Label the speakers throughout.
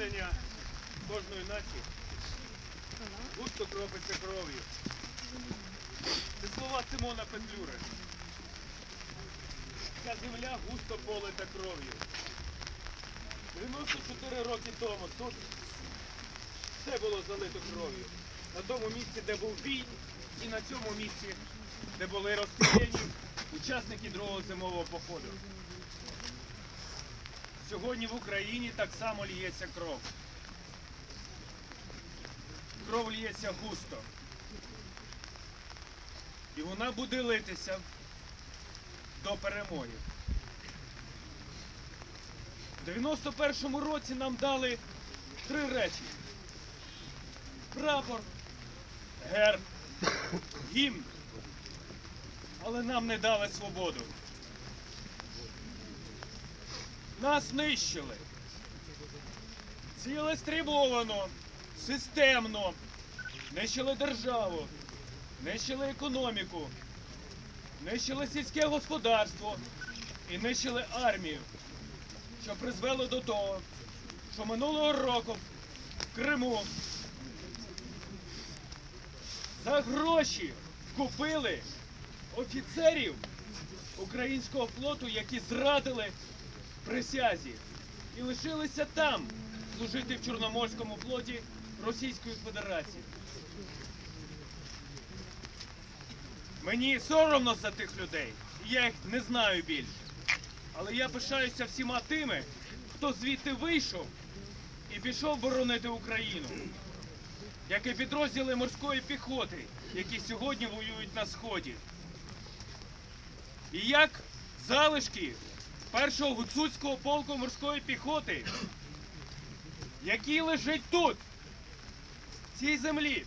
Speaker 1: населення кожної нації густо кропиться кров'ю. Це слова Симона Петлюри. Ця земля густо полита кров'ю. 94 роки тому тут все було залито кров'ю. На тому місці, де був бій, і на цьому місці, де були розстріляні учасники другого зимового походу. Сьогодні в Україні так само ліється кров. Кров ліється густо. І вона буде литися до перемоги. В 91-му році нам дали три речі. Прапор, герб, гімн. Але нам не дали свободу. Нас нищили. Цілестрібовано, системно. Нищили державу, нищили економіку, нищили сільське господарство і нищили армію, що призвело до того, що минулого року в Криму за гроші купили офіцерів українського флоту, які зрадили присязі і лишилися там служити в Чорноморському флоті Російської Федерації. Мені соромно за тих людей, і я їх не знаю більше. Але я пишаюся всіма тими, хто звідти вийшов і пішов боронити Україну, як і підрозділи морської піхоти, які сьогодні воюють на сході. І як залишки першого гуцульського полку морської піхоти, який лежить тут, в цій землі,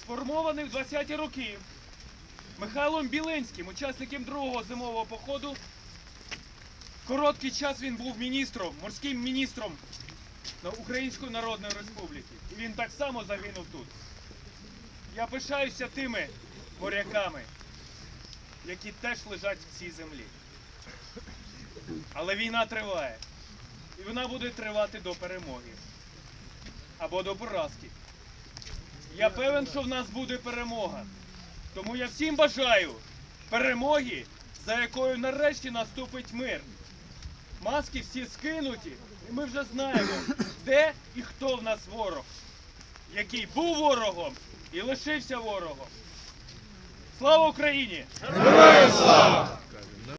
Speaker 1: сформований в 20-ті роки Михайлом Білинським, учасником другого зимового походу. Короткий час він був міністром, морським міністром Української Народної Республіки. І він так само загинув тут. Я пишаюся тими моряками, які теж лежать в цій землі. Але війна триває. І вона буде тривати до перемоги. Або до поразки. Я певен, що в нас буде перемога. Тому я всім бажаю перемоги, за якою нарешті наступить мир. Маски всі скинуті, і ми вже знаємо, де і хто в нас ворог, який був ворогом і лишився ворогом. Слава Україні!
Speaker 2: Героям слава!